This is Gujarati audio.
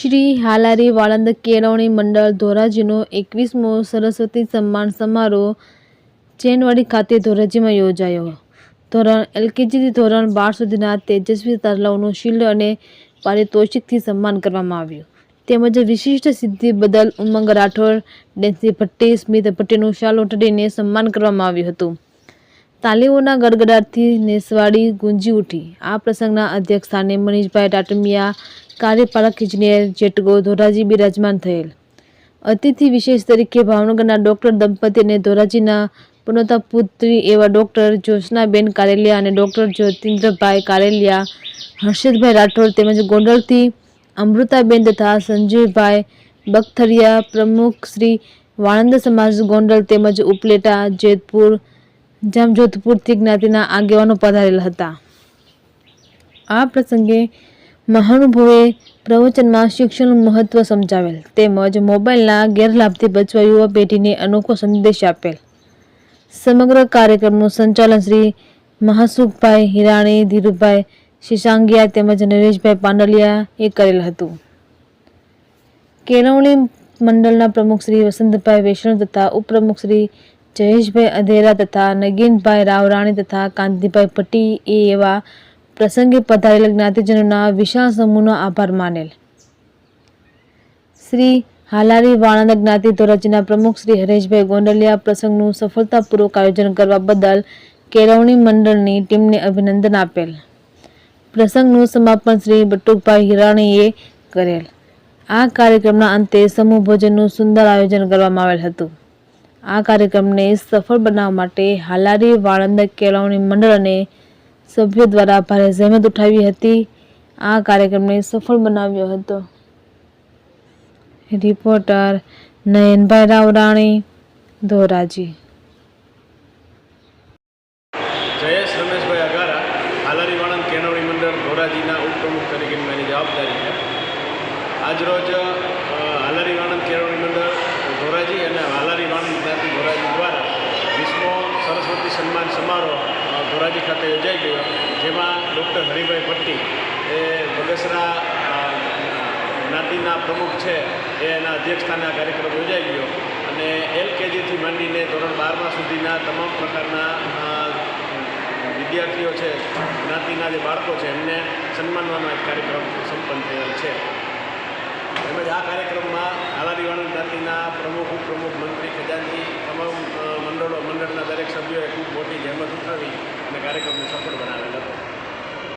શ્રી હાલારી વાળંદ કેળવણી મંડળ ધોરાજીનો એકવીસમો સરસ્વતી સન્માન સમારોહ ચેનવાડી ખાતે ધોરાજીમાં યોજાયો. ધોરણ એલકેજીથી ધોરણ બાર સુધીના તેજસ્વી તારલાઓનું શિલ્ડ અને પારિતોષિકથી સન્માન કરવામાં આવ્યું. તેમજ વિશિષ્ટ સિદ્ધિ બદલ ઉમંગ રાઠોડ, ડેન્સી ભટ્ટી, સ્મિત ભટ્ટીનું શાલ ઓઢાડીને સન્માન કરવામાં આવ્યું હતું. તાલીઓના ગડગડાટથી નેસવાડી ગુંજી ઉઠી. આ પ્રસંગના અધ્યક્ષ સ્થાને મનીષભાઈ ટાટમિયા, કાર્યપાલક ઇજનેર જેટગો ધોરાજી બિરાજમાન થયેલ. અતિથિ વિશેષ તરીકે ભાવનગરના ડૉક્ટર દંપતી અને ધોરાજીના પુનતા પુત્રી એવા ડૉક્ટર જ્યોત્સનાબેન કારેલિયા અને ડૉક્ટર જ્યોતિન્દ્રભાઈ કારેલિયા, હર્ષદભાઈ રાઠોડ તેમજ ગોંડલથી અમૃતાબેન તથા સંજયભાઈ બખથરિયા, પ્રમુખ શ્રી વાણંદ સમાજ ગોંડલ તેમજ ઉપલેટા, જેતપુર જામજોધપુરથી જ્ઞાતિના આગેવાનો પધારેલા હતા. આ પ્રસંગે મહાનુભાવોએ પ્રવચનમાં શિક્ષણનું મહત્વ સમજાવેલ તેમજ મોબાઈલના ગેરલાભથી બચવા યુવા પેઢીને અનોખો સંદેશ આપેલ. સમગ્ર કાર્યક્રમનું સંચાલન શ્રી મહાસુખભાઈ હિરાણી, ધીરુભાઈ શિશાંગિયા તેમજ નરેશભાઈ પાંડલિયા એ કરેલ હતું. કેળવણી મંડળના પ્રમુખ શ્રી વસંતભાઈ વૈષ્ણવ તથા ઉપપ્રમુખ શ્રી જયેશભાઈ અધેરા તથા નગીનભાઈ રાવરાણી તથા કાંતિભાઈ ભટ્ટી એ એવા પ્રસંગે પધારેલ જ્ઞાતિજનોના વિશાળ સમૂહનો આભાર માનેલ. શ્રી હાલારી વાણંદ જ્ઞાતિ ધોરજના પ્રમુખ શ્રી હરેશભાઈ ગોંડલિયા પ્રસંગનું સફળતાપૂર્વક આયોજન કરવા બદલ કેળવણી મંડળની ટીમને અભિનંદન આપેલ. પ્રસંગનું સમાપન શ્રી બટુકભાઈ હિરાણીએ કરેલ. આ કાર્યક્રમના અંતે સમૂહ ભોજનનું સુંદર આયોજન કરવામાં આવેલ હતું. આ કાર્યક્રમને સફળ બનાવવા માટે હાલારી, વાળંદ, કેળવણી મંડળ અને સભ્યો દ્વારા ભારે જહેમત ઉઠાવી હતી. આ કાર્યક્રમને સફળ બનાવ્યો હતો. રિપોર્ટર નયનભાઈ રાવરાણી, ધોરાજી. આજરોજ અ, હાલારી વાણંદ કેળવણી મંડળ ધોરાજી અને હાલારી વાણંદ જ્ઞાતિ ધોરાજી દ્વારા વિશ્વ સરસ્વતી સન્માન સમારોહ ધોરાજી ખાતે યોજાઈ ગયો, જેમાં ડૉક્ટર હરિભાઈ ભટ્ટી એ બગસરા જ્ઞાતિના પ્રમુખ છે એના અધ્યક્ષસ્થાને આ કાર્યક્રમ યોજાઈ ગયો. અને એલકેજીથી માંડીને ધોરણ બારમા સુધીના તમામ પ્રકારના વિદ્યાર્થીઓ છે, જ્ઞાતિના જે બાળકો છે, એમને સન્માનવાનો એક કાર્યક્રમ સંપન્ન થયેલ છે. તેમજ આ કાર્યક્રમમાં